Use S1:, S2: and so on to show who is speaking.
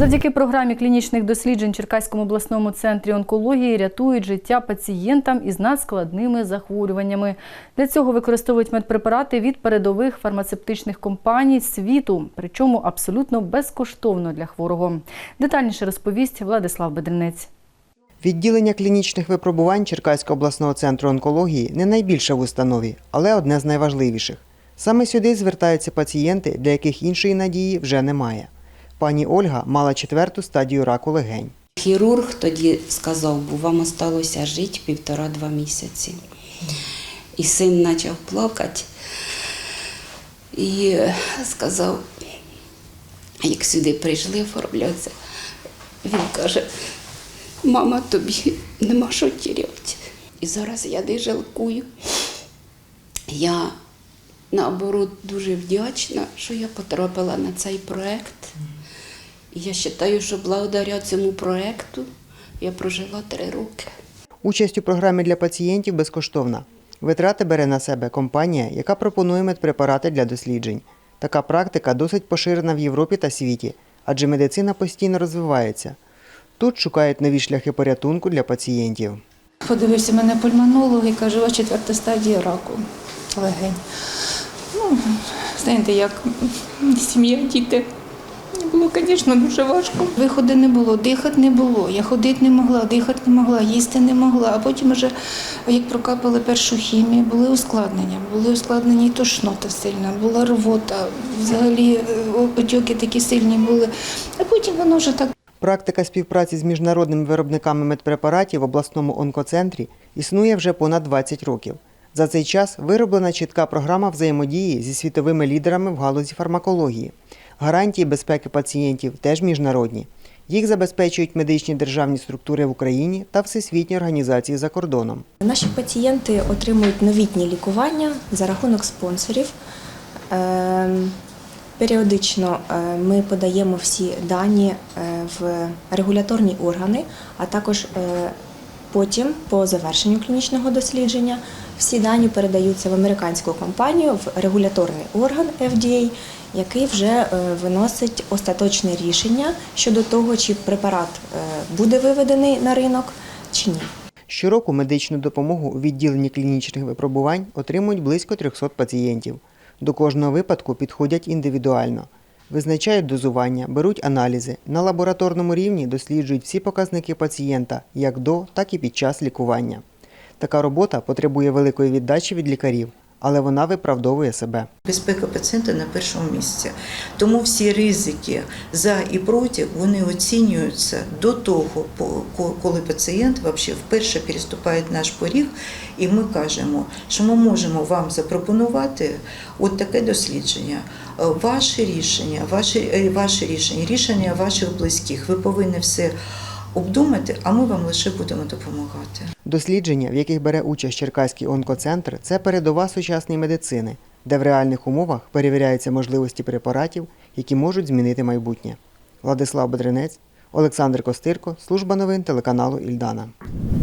S1: Завдяки програмі клінічних досліджень Черкаському обласному центрі онкології рятують життя пацієнтам із надскладними захворюваннями. Для цього використовують медпрепарати від передових фармацевтичних компаній світу, причому абсолютно безкоштовно для хворого. Детальніше розповість Владислав Бедренець.
S2: Відділення клінічних випробувань Черкаського обласного центру онкології не найбільше в установі, але одне з найважливіших. Саме сюди звертаються пацієнти, для яких іншої надії вже немає. Пані Ольга мала четверту стадію раку легень.
S3: Хірург тоді сказав, бо вам осталося жити півтора-два місяці. І син почав плакати і сказав, як сюди прийшли оформлятися, він каже, мама, тобі нема що тіряти. І зараз я не жалкую. Я наоборот дуже вдячна, що я потрапила на цей проект. І я вважаю, що благодаря цьому проекту я прожила три роки.
S2: Участь у програмі для пацієнтів безкоштовна. Витрати бере на себе компанія, яка пропонує медпрепарати для досліджень. Така практика досить поширена в Європі та світі, адже медицина постійно розвивається. Тут шукають нові шляхи порятунку для пацієнтів.
S4: Подивився мене пульмонолог і каже, у вас четверта стадія раку легень. Ну, знаєте, як сім'я, діти. Мені було, звісно, дуже важко. Виходу не було, дихати не було. Я ходити не могла, дихати не могла, їсти не могла. А потім вже, як прокапали першу хімію, були ускладнення. Були ускладнення і тошнота сильна, була рвота, взагалі е, отеки такі сильні були. А потім воно вже так
S2: Практика співпраці з міжнародними виробниками медпрепаратів в обласному онкоцентрі існує вже понад 20 років. За цей час вироблена чітка програма взаємодії зі світовими лідерами в галузі фармакології. Гарантії безпеки пацієнтів теж міжнародні. Їх забезпечують медичні державні структури в Україні та всесвітні організації за кордоном.
S5: Наші пацієнти отримують новітні лікування за рахунок спонсорів. Ем, Періодично е, ми подаємо всі дані е, в регуляторні органи, а також е, потім, по завершенню клінічного дослідження, всі дані передаються в американську компанію, в регуляторний орган FDA, який вже е, виносить остаточне рішення щодо того, чи препарат е, буде виведений на ринок чи ні.
S2: Щороку медичну допомогу у відділенні клінічних випробувань отримують близько 300 пацієнтів. До кожного випадку підходять індивідуально. Визначають дозування, беруть аналізи. На лабораторному рівні досліджують всі показники пацієнта як до, так і під час лікування. Така робота потребує великої віддачі від лікарів, але вона виправдовує себе.
S6: Безпека пацієнта на першому місці. Тому всі ризики за і проти вони оцінюються до того, коли пацієнт вообще вперше переступає наш поріг, і ми кажемо, що ми можемо вам запропонувати от таке дослідження. Ваше рішення, ваше, е, ваше рішення, рішення ваших близьких. Ви повинні все обдумати, а ми вам лише будемо допомагати.
S2: Дослідження, в яких бере участь Черкаський онкоцентр, це передова сучасної медицини, де в реальних умовах перевіряються можливості препаратів, які можуть змінити майбутнє. Владислав Бедренець, Олександр Костирко, служба новин телеканалу Ільдана.